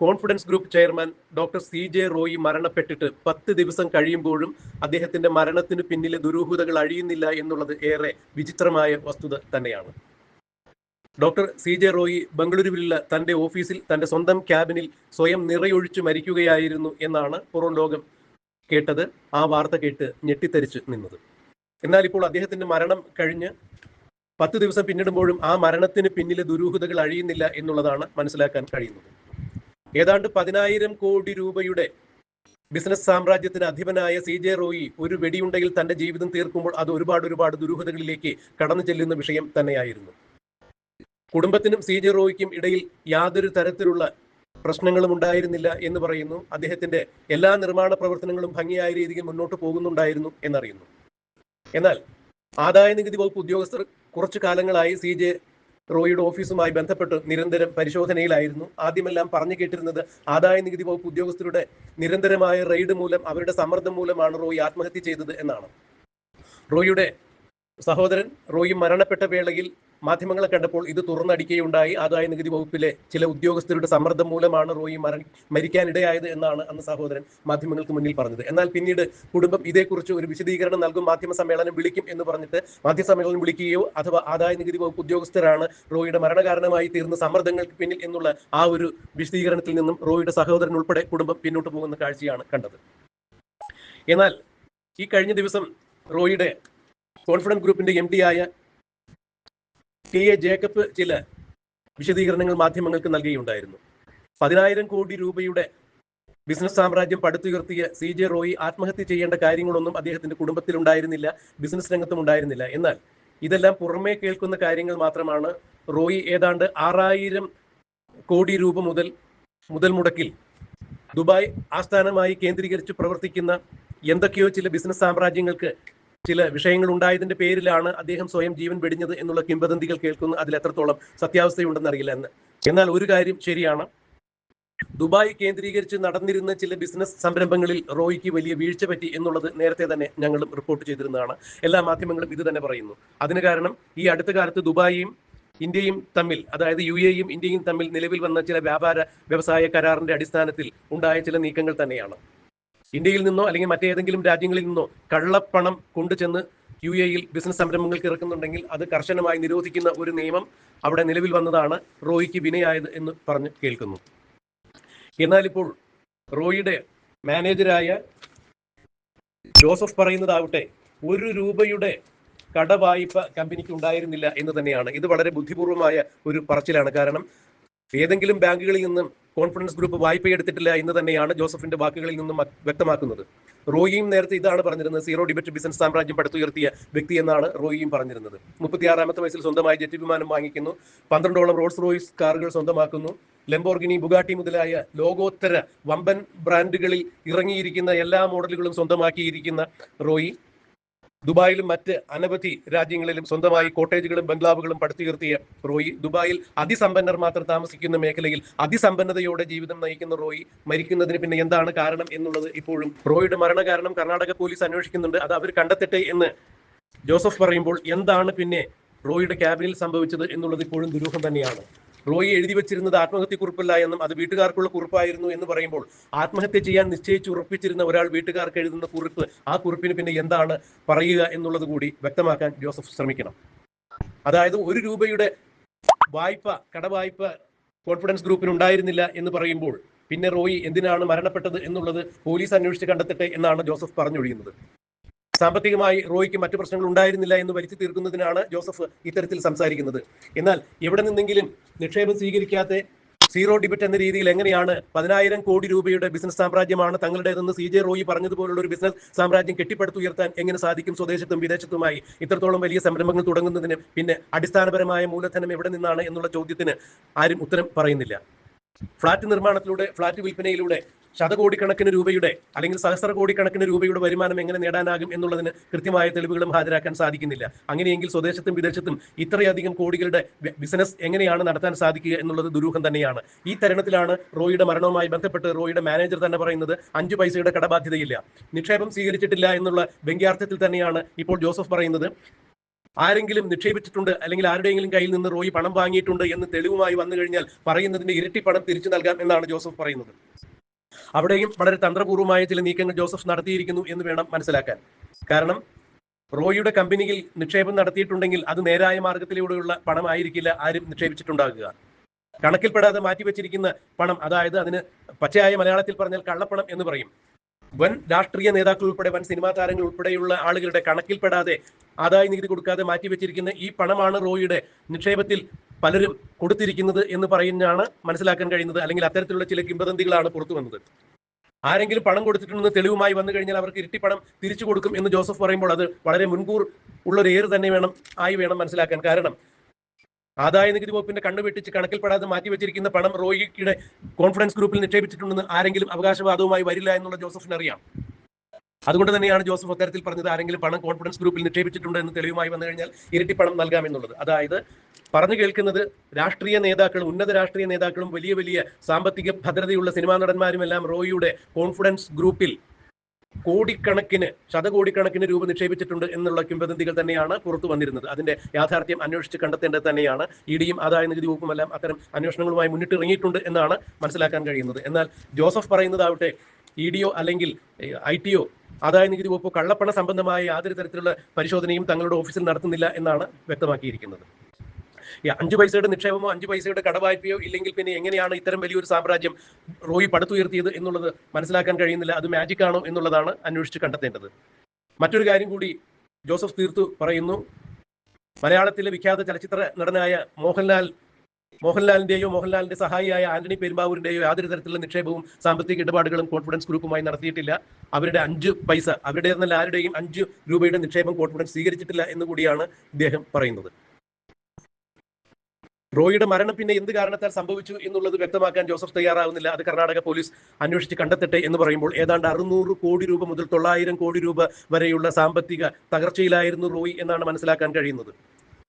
Confidence Group chairman doctor C J Roy മരണപ്പെട്ടിട്ട് പത്ത് ദിവസം കഴിയുമ്പോഴും അദ്ദേഹത്തിന്റെ മരണത്തിന് പിന്നിലെ ദുരൂഹതകൾ അഴിയുന്നില്ല എന്നുള്ളത് ഏറെ വിചിത്രമായ വസ്തുത തന്നെയാണ്. ഡോക്ടർ സി ജെ റോയി ബംഗളൂരുവിലുള്ള തന്റെ ഓഫീസിൽ തന്റെ സ്വന്തം ക്യാബിനിൽ സ്വയം നിറയൊഴിച്ചു മരിക്കുകയായിരുന്നു എന്നാണ് പുറം ലോകം കേട്ടത്. ആ വാർത്ത കേട്ട് ഞെട്ടിത്തരിച്ച് നിന്നത്. എന്നാൽ ഇപ്പോൾ അദ്ദേഹത്തിന്റെ മരണം കഴിഞ്ഞ് പത്ത് ദിവസം പിന്നിടുമ്പോഴും ആ മരണത്തിന് പിന്നിലെ ദുരൂഹതകൾ അഴിയുന്നില്ല എന്നുള്ളതാണ് മനസ്സിലാക്കാൻ കഴിയുന്നത്. ഏതാണ്ട് പതിനായിരം കോടി രൂപയുടെ ബിസിനസ് സാമ്രാജ്യത്തിന് അധിപനായ സി ജെ റോയി ഒരു വെടിയുണ്ടയിൽ തന്റെ ജീവിതം തീർക്കുമ്പോൾ അത് ഒരുപാട് ഒരുപാട് ദുരൂഹതകളിലേക്ക് കടന്നു ചെല്ലുന്ന വിഷയം തന്നെയായിരുന്നു. കുടുംബത്തിനും സി ജെ റോയിക്കും ഇടയിൽ യാതൊരു തരത്തിലുള്ള പ്രശ്നങ്ങളും ഉണ്ടായിരുന്നില്ല എന്ന് പറയുന്നു. അദ്ദേഹത്തിന്റെ എല്ലാ നിർമ്മാണ പ്രവർത്തനങ്ങളും ഭംഗിയായ രീതിയിൽ മുന്നോട്ട് പോകുന്നുണ്ടായിരുന്നു എന്നറിയുന്നു. എന്നാൽ ആദായ നികുതി വകുപ്പ് ഉദ്യോഗസ്ഥർ കുറച്ചു കാലങ്ങളായി സി ജെ റോയിയുടെ ഓഫീസുമായി ബന്ധപ്പെട്ട് നിരന്തരം പരിശോധനയിലായിരുന്നു. ആദ്യമെല്ലാം പറഞ്ഞു കേട്ടിരുന്നത് ആദായ നികുതി വകുപ്പ് ഉദ്യോഗസ്ഥരുടെ നിരന്തരമായ റെയ്ഡ് മൂലം അവരുടെ സമ്മർദ്ദം മൂലമാണ് റോയി ആത്മഹത്യ ചെയ്തത് എന്നാണ്. റോയിയുടെ സഹോദരൻ റോയി മരണപ്പെട്ട വേളയിൽ മാധ്യമങ്ങളെ കണ്ടപ്പോൾ ഇത് തുറന്നടിക്കുകയുണ്ടായി. ആദായ നികുതി വകുപ്പിലെ ചില ഉദ്യോഗസ്ഥരുടെ സമ്മർദ്ദം മൂലമാണ് റോയി മര മരിക്കാനിടയായത് എന്നാണ് അന്ന് സഹോദരൻ മാധ്യമങ്ങൾക്ക് മുന്നിൽ പറഞ്ഞത്. എന്നാൽ പിന്നീട് കുടുംബം ഇതേക്കുറിച്ച് ഒരു വിശദീകരണം നൽകും മാധ്യമ സമ്മേളനം വിളിക്കും എന്ന് പറഞ്ഞിട്ട് മാധ്യമ സമ്മേളനം വിളിക്കുകയോ അഥവാ ആദായ നികുതി വകുപ്പ് ഉദ്യോഗസ്ഥരാണ് റോയിയുടെ മരണകാരണമായി തീർന്ന സമ്മർദ്ദങ്ങൾക്ക് പിന്നിൽ എന്നുള്ള ആ ഒരു വിശദീകരണത്തിൽ നിന്നും റോയിയുടെ സഹോദരൻ ഉൾപ്പെടെ കുടുംബം പിന്നോട്ട് പോകുന്ന കാഴ്ചയാണ് കണ്ടത്. എന്നാൽ ഈ കഴിഞ്ഞ ദിവസം റോയിയുടെ കോൺഫിഡൻസ് ഗ്രൂപ്പിന്റെ എം ആയ ടി എ ജേക്കബ് ചില വിശദീകരണങ്ങൾ മാധ്യമങ്ങൾക്ക് നൽകുകയുണ്ടായിരുന്നു പതിനായിരം കോടി രൂപയുടെ ബിസിനസ് സാമ്രാജ്യം പടുത്തുയർത്തിയ സി ജെ റോയി ആത്മഹത്യ ചെയ്യേണ്ട കാര്യങ്ങളൊന്നും അദ്ദേഹത്തിന്റെ കുടുംബത്തിൽ ഉണ്ടായിരുന്നില്ല ബിസിനസ് രംഗത്തും ഉണ്ടായിരുന്നില്ല. എന്നാൽ ഇതെല്ലാം പുറമേ കേൾക്കുന്ന കാര്യങ്ങൾ മാത്രമാണ്. റോയി ഏതാണ്ട് ആറായിരം കോടി രൂപ മുതൽ മുതൽ മുടക്കിൽ ദുബായ് ആസ്ഥാനമായി കേന്ദ്രീകരിച്ച് പ്രവർത്തിക്കുന്ന എന്തൊക്കെയോ ചില ബിസിനസ് സാമ്രാജ്യങ്ങൾക്ക് ചില വിഷയങ്ങൾ ഉണ്ടായതിന്റെ പേരിലാണ് അദ്ദേഹം സ്വയം ജീവൻ വെടിഞ്ഞത് എന്നുള്ള കിംവദന്തികൾ കേൾക്കുന്നു. അതിൽ എത്രത്തോളം സത്യാവസ്ഥയുണ്ടെന്ന് അറിയില്ല എന്ന്. എന്നാൽ ഒരു കാര്യം ശരിയാണ്. ദുബായ് കേന്ദ്രീകരിച്ച് നടന്നിരുന്ന ചില ബിസിനസ് സംരംഭങ്ങളിൽ റോയിക്ക് വലിയ വീഴ്ച പറ്റി എന്നുള്ളത് നേരത്തെ തന്നെ ഞങ്ങൾ റിപ്പോർട്ട് ചെയ്തിരുന്നതാണ്. എല്ലാ മാധ്യമങ്ങളും ഇത് തന്നെ പറയുന്നു. അതിന് കാരണം ഈ അടുത്ത കാലത്ത് ദുബായിയും ഇന്ത്യയും തമ്മിൽ അതായത് യു എയും ഇന്ത്യയും തമ്മിൽ നിലവിൽ വന്ന ചില വ്യാപാര വ്യവസായ കരാറിന്റെ അടിസ്ഥാനത്തിൽ ഉണ്ടായ ചില നീക്കങ്ങൾ തന്നെയാണ്. ഇന്ത്യയിൽ നിന്നോ അല്ലെങ്കിൽ മറ്റേതെങ്കിലും രാജ്യങ്ങളിൽ നിന്നോ കള്ളപ്പണം കൊണ്ടുചെന്ന് യു എയിൽ ബിസിനസ് സംരംഭങ്ങൾക്ക് ഇറക്കുന്നുണ്ടെങ്കിൽ അത് കർശനമായി നിരോധിക്കുന്ന ഒരു നിയമം അവിടെ നിലവിൽ വന്നതാണ്. റോയിക്ക് വിനയായത് എന്ന് പറഞ്ഞ് കേൾക്കുന്നു. എന്നാൽ ഇപ്പോൾ റോയിയുടെ മാനേജരായ ജോസഫ് പറയുന്നതാവട്ടെ ഒരു രൂപയുടെ കടവായ്പ കമ്പനിക്ക് ഉണ്ടായിരുന്നില്ല എന്ന് തന്നെയാണ്. ഇത് വളരെ ബുദ്ധിപൂർവമായ ഒരു പറച്ചിലാണ്. കാരണം ഏതെങ്കിലും ബാങ്കുകളിൽ നിന്നും കോൺഫിഡൻസ് ഗ്രൂപ്പ് വായ്പ എടുത്തിട്ടില്ല എന്ന് തന്നെയാണ് ജോസഫിന്റെ വാക്കുകളിൽ നിന്നും വ്യക്തമാക്കുന്നത്. റോയിയും നേരത്തെ ഇതാണ് പറഞ്ഞിരുന്നത് സീറോ ഡിബറ്റ് ബിസിനസ് സാമ്രാജ്യം പടുത്തുയർത്തിയ വ്യക്തി എന്നാണ് റോയിയും പറഞ്ഞിരുന്നത്. മുപ്പത്തിയാറാമത്തെ വയസ്സിൽ സ്വന്തമായി ജെറ്റ് വിമാനം വാങ്ങിക്കുന്നു പന്ത്രണ്ടോളം റോൾസ് റോയ്സ് കാറുകൾ സ്വന്തമാക്കുന്നു. ലംബോർഗിനി ബുഗാട്ടി മുതലായ ലോകോത്തര വമ്പൻ ബ്രാൻഡുകളിൽ ഇറങ്ങിയിരിക്കുന്ന എല്ലാ മോഡലുകളും സ്വന്തമാക്കിയിരിക്കുന്ന റോയി. ദുബായിലും മറ്റ് അനവധി രാജ്യങ്ങളിലും സ്വന്തമായി കോട്ടേജുകളും ബംഗ്ലാവുകളും പടുത്തുയർത്തിയ റോയി ദുബായിൽ അതിസമ്പന്നർ മാത്രം താമസിക്കുന്ന മേഖലയിൽ അതിസമ്പന്നതയോടെ ജീവിതം നയിക്കുന്ന റോയി മരിക്കുന്നതിന് പിന്നെ എന്താണ് കാരണം എന്നുള്ളത് ഇപ്പോഴും റോയിയുടെ മരണകാരണം കർണാടക പോലീസ് അന്വേഷിക്കുന്നുണ്ട്. അത് അവർ കണ്ടെത്തട്ടെ എന്ന് ജോസഫ് പറയുമ്പോൾ എന്താണ് പിന്നെ റോയിയുടെ ക്യാബിനിൽ സംഭവിച്ചത് എന്നുള്ളത് ഇപ്പോഴും ദുരൂഹം തന്നെയാണ്. റോയി എഴുതി വെച്ചിരുന്നത് ആത്മഹത്യ കുറിപ്പല്ല എന്നും അത് വീട്ടുകാർക്കുള്ള കുറിപ്പായിരുന്നു എന്ന് പറയുമ്പോൾ ആത്മഹത്യ ചെയ്യാൻ നിശ്ചയിച്ച് ഉറപ്പിച്ചിരുന്ന ഒരാൾ വീട്ടുകാർക്ക് എഴുതുന്ന കുറിപ്പ് ആ കുറിപ്പിന് പിന്നെ എന്താണ് പറയുക എന്നുള്ളത് കൂടി വ്യക്തമാക്കാൻ ജോസഫ് ശ്രമിക്കണം. അതായത് ഒരു രൂപയുടെ വായ്പ കടവായ്പ കോൺഫിഡൻസ് ഗ്രൂപ്പിന് ഉണ്ടായിരുന്നില്ല എന്ന് പറയുമ്പോൾ പിന്നെ റോയി എന്തിനാണ് മരണപ്പെട്ടത് എന്നുള്ളത് പോലീസ് അന്വേഷിച്ച് കണ്ടെത്തട്ടെ എന്നാണ് ജോസഫ് പറഞ്ഞൊഴിയുന്നത്. സാമ്പത്തികമായി റോയ്ക്ക് മറ്റു പ്രശ്നങ്ങൾ ഉണ്ടായിരുന്നില്ല എന്ന് വരുത്തി തീർക്കുന്നതിനാണ് ജോസഫ് ഇത്തരത്തിൽ സംസാരിക്കുന്നത്. എന്നാൽ എവിടെ നിന്നെങ്കിലും നിക്ഷേപം സ്വീകരിക്കാത്ത സീറോ ഡിബിറ്റ് എന്ന രീതിയിൽ എങ്ങനെയാണ് പതിനായിരം കോടി രൂപയുടെ ബിസിനസ് സാമ്രാജ്യമാണ് തങ്ങളുടേതെന്ന് സി ജെ റോയി പറഞ്ഞതുപോലുള്ള ഒരു ബിസിനസ് സാമ്രാജ്യം കെട്ടിപ്പടുത്തുയർത്താൻ എങ്ങനെ സാധിക്കും സ്വദേശത്തും വിദേശത്തുമായി? ഇത്രത്തോളം വലിയ സംരംഭങ്ങൾ തുടങ്ങുന്നതിന് പിന്നെ അടിസ്ഥാനപരമായ മൂലധനം എവിടെ നിന്നാണ് എന്നുള്ള ചോദ്യത്തിന് ആരും ഉത്തരം പറയുന്നില്ല. ഫ്ളാറ്റ് നിർമ്മാണത്തിലൂടെ ഫ്ളാറ്റ് വിൽപ്പനയിലൂടെ ശതകോടിക്കണക്കിന് രൂപയുടെ അല്ലെങ്കിൽ സഹസ്ര കോടിക്കണക്കിന് രൂപയുടെ വരുമാനം എങ്ങനെ നേടാനാകും എന്നുള്ളതിന് കൃത്യമായ തെളിവുകളും ഹാജരാക്കാൻ സാധിക്കുന്നില്ല. അങ്ങനെയെങ്കിൽ സ്വദേശത്തും വിദേശത്തും ഇത്രയധികം കോടികളുടെ ബിസിനസ് എങ്ങനെയാണ് നടത്താൻ സാധിക്കുക എന്നുള്ളത് ദുരൂഹം തന്നെയാണ്. ഈ തരുണത്തിലാണ് റോയിയുടെ മരണവുമായി ബന്ധപ്പെട്ട് റോയിയുടെ മാനേജർ തന്നെ പറയുന്നത് അഞ്ചു പൈസയുടെ കടബാധ്യതയില്ല. നിക്ഷേപം സ്വീകരിച്ചിട്ടില്ല എന്നുള്ള വ്യംഗ്യാർത്ഥത്തിൽ തന്നെയാണ് ഇപ്പോൾ ജോസഫ് പറയുന്നത്. ആരെങ്കിലും നിക്ഷേപിച്ചിട്ടുണ്ട് അല്ലെങ്കിൽ ആരുടെയെങ്കിലും കയ്യിൽ നിന്ന് റോയി പണം വാങ്ങിയിട്ടുണ്ട് എന്ന് തെളിവുമായി വന്നു കഴിഞ്ഞാൽ പറയുന്നതിന്റെ ഇരട്ടി പണം തിരിച്ചു നൽകാം എന്നാണ് ജോസഫ് പറയുന്നത്. അവിടെയും വളരെ തന്ത്രപൂർവമായ ചില നീക്കങ്ങൾ ജോസഫ് നടത്തിയിരിക്കുന്നു എന്ന് വേണം മനസ്സിലാക്കാൻ. കാരണം റോയിയുടെ കമ്പനിയിൽ നിക്ഷേപം നടത്തിയിട്ടുണ്ടെങ്കിൽ അത് നേരായ മാർഗത്തിലൂടെയുള്ള പണമായിരിക്കില്ല ആരും നിക്ഷേപിച്ചിട്ടുണ്ടാകുക. കണക്കിൽപ്പെടാതെ മാറ്റിവെച്ചിരിക്കുന്ന പണം അതായത് അതിന് പച്ചയായ മലയാളത്തിൽ പറഞ്ഞാൽ കള്ളപ്പണം എന്ന് പറയും. വൻ രാഷ്ട്രീയ നേതാക്കൾ ഉൾപ്പെടെ വൻ സിനിമാ താരങ്ങൾ ഉൾപ്പെടെയുള്ള ആളുകളുടെ കണക്കിൽപ്പെടാതെ ആദായ നികുതി കൊടുക്കാതെ മാറ്റിവെച്ചിരിക്കുന്ന ഈ പണമാണ് റോയിയുടെ നിക്ഷേപത്തിൽ പലരും കൊടുത്തിരിക്കുന്നത് എന്ന് പറയുന്നതാണ് മനസ്സിലാക്കാൻ കഴിയുന്നത്. അല്ലെങ്കിൽ അത്തരത്തിലുള്ള ചില കിംബദന്തികളാണ് പുറത്തു വന്നത്. ആരെങ്കിലും പണം കൊടുത്തിട്ടുണ്ടെന്ന് തെളിവുമായി വന്നു കഴിഞ്ഞാൽ അവർക്ക് ഇരട്ടി പണം തിരിച്ചു കൊടുക്കും എന്ന് ജോസഫ് പറയുമ്പോൾ അത് വളരെ മുൻകൂർ ഉള്ള ഒരു ഏറ് തന്നെ വേണം ആയി വേണം മനസ്സിലാക്കാൻ. കാരണം ആദായ നികുതി വകുപ്പിന്റെ കണ്ണു വെട്ടിച്ച് കണക്കിൽപ്പെടാതെ മാറ്റിവെച്ചിരിക്കുന്ന പണം റോയിയുടെ കോൺഫിഡൻസ് ഗ്രൂപ്പിൽ നിക്ഷേപിച്ചിട്ടുണ്ടെന്ന് ആരെങ്കിലും അവകാശവാദവുമായി വരില്ല എന്നുള്ള ജോസഫിന് അറിയാം. അതുകൊണ്ട് തന്നെയാണ് ജോസഫ് അത്തരത്തിൽ പറഞ്ഞത് ആരെങ്കിലും പണം കോൺഫിഡൻസ് ഗ്രൂപ്പിൽ നിക്ഷേപിച്ചിട്ടുണ്ട് എന്ന് തെളിവുമായി വന്നു കഴിഞ്ഞാൽ ഇരട്ടി പണം നൽകാമെന്നുള്ളത്. അതായത് പറഞ്ഞു കേൾക്കുന്നത് രാഷ്ട്രീയ നേതാക്കളും ഉന്നത രാഷ്ട്രീയ നേതാക്കളും വലിയ വലിയ സാമ്പത്തിക ഭദ്രതയുള്ള സിനിമാ നടന്മാരും എല്ലാം റോയിയുടെ കോൺഫിഡൻസ് ഗ്രൂപ്പിൽ കോടിക്കണക്കിന് ശതകോടിക്കണക്കിന് രൂപ നിക്ഷേപിച്ചിട്ടുണ്ട് എന്നുള്ള കിംവദന്തികൾ തന്നെയാണ് പുറത്തു വന്നിരുന്നത്. അതിന്റെ യാഥാർത്ഥ്യം അന്വേഷിച്ച് കണ്ടെത്തേണ്ടത് തന്നെയാണ്. ഇ ഡിയും ആദായ നികുതി വകുപ്പും എല്ലാം അത്തരം അന്വേഷണങ്ങളുമായി മുന്നിട്ട് ഇറങ്ങിയിട്ടുണ്ട് എന്നാണ് മനസ്സിലാക്കാൻ കഴിയുന്നത്. എന്നാൽ ജോസഫ് പറയുന്നതാവട്ടെ ഇ ഡിയോ അല്ലെങ്കിൽ ഐ ടിയോ ആദായ നികുതി വകുപ്പ് കള്ളപ്പണ സംബന്ധമായ യാതൊരു തരത്തിലുള്ള പരിശോധനയും തങ്ങളുടെ ഓഫീസിൽ നടത്തുന്നില്ല എന്നാണ് വ്യക്തമാക്കിയിരിക്കുന്നത്. ഈ അഞ്ചു പൈസയുടെ നിക്ഷേപമോ അഞ്ചു പൈസയുടെ കടവായ്പയോ ഇല്ലെങ്കിൽ പിന്നെ എങ്ങനെയാണ് ഇത്തരം വലിയൊരു സാമ്രാജ്യം റോയി പടുത്തുയർത്തിയത് എന്നുള്ളത് മനസ്സിലാക്കാൻ കഴിയുന്നില്ല. അത് മാജിക് ആണോ എന്നുള്ളതാണ് അന്വേഷിച്ച് കണ്ടെത്തേണ്ടത്. മറ്റൊരു കാര്യം കൂടി ജോസഫ് തീർത്തു പറയുന്നു. മലയാളത്തിലെ വിഖ്യാത ചലച്ചിത്ര നടനായ മോഹൻലാൽ മോഹൻലാലിന്റെയോ മോഹൻലാലിന്റെ സഹായിയായ ആന്റണി പെരുമ്പാവൂരിന്റെയോ യാതൊരു തരത്തിലുള്ള നിക്ഷേപവും സാമ്പത്തിക ഇടപാടുകളും കോൺഫിഡൻസ് ഗ്രൂപ്പുമായി നടത്തിയിട്ടില്ല. അവരുടെ അഞ്ച് പൈസ അവരുടെ എന്നല്ല ആരുടെയും അഞ്ച് രൂപയുടെ നിക്ഷേപം കോൺഫിഡൻസ് സ്വീകരിച്ചിട്ടില്ല എന്ന് കൂടിയാണ് ഇദ്ദേഹം പറയുന്നത്. റോയിയുടെ മരണം പിന്നെ എന്ത് കാരണത്താൽ സംഭവിച്ചു എന്നുള്ളത് വ്യക്തമാക്കാൻ ജോസഫ് തയ്യാറാവുന്നില്ല. അത് കർണാടക പോലീസ് അന്വേഷിച്ച് കണ്ടെത്തട്ടെ എന്ന് പറയുമ്പോൾ ഏതാണ്ട് അറുന്നൂറ് കോടി രൂപ മുതൽ തൊള്ളായിരം കോടി രൂപ വരെയുള്ള സാമ്പത്തിക തകർച്ചയിലായിരുന്നു റോയി എന്നാണ് മനസ്സിലാക്കാൻ കഴിയുന്നത്.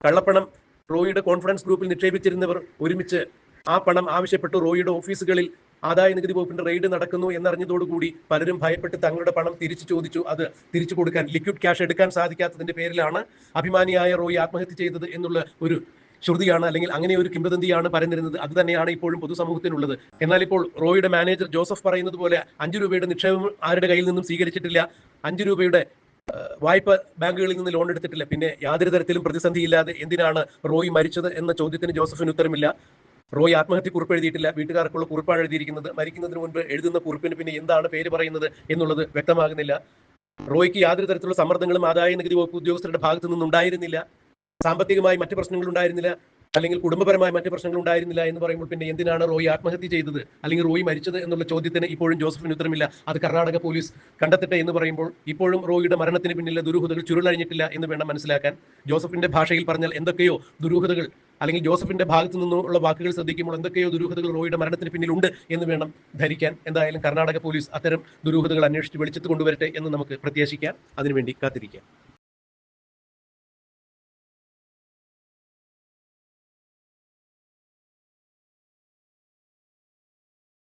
കള്ളപ്പണം റോയിയുടെ കോൺഫിഡൻസ് ഗ്രൂപ്പിൽ നിക്ഷേപിച്ചിരുന്നവർ ഒരുമിച്ച് ആ പണം ആവശ്യപ്പെട്ട്. റോയിയുടെ ഓഫീസുകളിൽ ആദായ നികുതി വകുപ്പിന്റെ റെയ്ഡ് നടക്കുന്നു എന്നറിഞ്ഞതോടുകൂടി പലരും ഭയപ്പെട്ട് തങ്ങളുടെ പണം തിരിച്ചു ചോദിച്ചു. അത് തിരിച്ചു കൊടുക്കാൻ ലിക്വിഡ് ക്യാഷ് എടുക്കാൻ സാധിക്കാത്തതിന്റെ പേരിലാണ് അഭിമാനിയായ റോയി ആത്മഹത്യ ചെയ്തത് എന്നുള്ള ഒരു ശ്രുതിയാണ് അല്ലെങ്കിൽ അങ്ങനെ ഒരു കിംബദന്തിയാണ് പരന്നിരുന്നത്. അത് തന്നെയാണ് ഇപ്പോഴും പൊതുസമൂഹത്തിനുള്ളത്. എന്നാൽ ഇപ്പോൾ റോയുടെ മാനേജർ ജോസഫ് പറയുന്നത് പോലെ അഞ്ചു രൂപയുടെ നിക്ഷേപം ആരുടെ കയ്യിൽ നിന്നും സ്വീകരിച്ചിട്ടില്ല. അഞ്ചു രൂപയുടെ വായ്പ ബാങ്കുകളിൽ നിന്ന് ലോൺ എടുത്തിട്ടില്ല. പിന്നെ യാതൊരു തരത്തിലും പ്രതിസന്ധിയില്ലാതെ എന്തിനാണ് റോയ് മരിച്ചത് എന്ന ചോദ്യത്തിന് ജോസഫിന് ഉത്തരമില്ല. റോയ് ആത്മഹത്യ കുറിപ്പ് എഴുതിയിട്ടില്ല. വീട്ടുകാർക്കുള്ള കുറിപ്പാണ് എഴുതിയിരിക്കുന്നത്. മരിക്കുന്നതിന് മുൻപ് എഴുതുന്ന കുറിപ്പിന് പിന്നെ എന്താണ് പേര് പറയുന്നത് എന്നുള്ളത് വ്യക്തമാകുന്നില്ല. റോയ്ക്ക് യാതൊരു തരത്തിലുള്ള സമ്മർദ്ദങ്ങളും ആദായ നികുതി വകുപ്പ് ഉദ്യോഗസ്ഥരുടെ ഭാഗത്തു നിന്നും ഉണ്ടായിരുന്നില്ല സാമ്പത്തികമായി മറ്റു പ്രശ്നങ്ങൾ ഉണ്ടായിരുന്നില്ല അല്ലെങ്കിൽ കുടുംബപരമായ മറ്റു പ്രശ്നങ്ങൾ ഉണ്ടായിരുന്നില്ല എന്ന് പറയുമ്പോൾ പിന്നെ എന്തിനാണ് റോയി ആത്മഹത്യ ചെയ്തത്? അല്ലെങ്കിൽ റോയി മരിച്ചത് എന്നുള്ള ചോദ്യത്തിന് ഇപ്പോഴും ജോസഫിന് ഉത്തരമില്ല. അത് കർണാടക പോലീസ് കണ്ടെത്തട്ടെ എന്ന് പറയുമ്പോൾ ഇപ്പോഴും റോയിയുടെ മരണത്തിന് പിന്നിലെ ദുരൂഹതകൾ ചുരുളഴിഞ്ഞിട്ടില്ല എന്ന് വേണം മനസ്സിലാക്കാൻ. ജോസഫിന്റെ ഭാഷയിൽ പറഞ്ഞാൽ എന്തൊക്കെയോ ദുരൂഹതകൾ അല്ലെങ്കിൽ ജോസഫിന്റെ ഭാഗത്തു നിന്നുള്ള വാക്കുകൾ ശ്രദ്ധിക്കുമ്പോൾ എന്തൊക്കെയോ ദുരൂഹതകൾ റോയിയുടെ മരണത്തിന് പിന്നിലുണ്ട് എന്ന് വേണം ധരിക്കാൻ. എന്തായാലും കർണാടക പോലീസ് അത്തരം ദുരൂഹതകൾ അന്വേഷിച്ച് വെളിച്ചത്ത് കൊണ്ടുവരട്ടെ എന്ന് നമുക്ക് പ്രത്യാശിക്കാം. അതിനുവേണ്ടി കാത്തിരിക്കാം.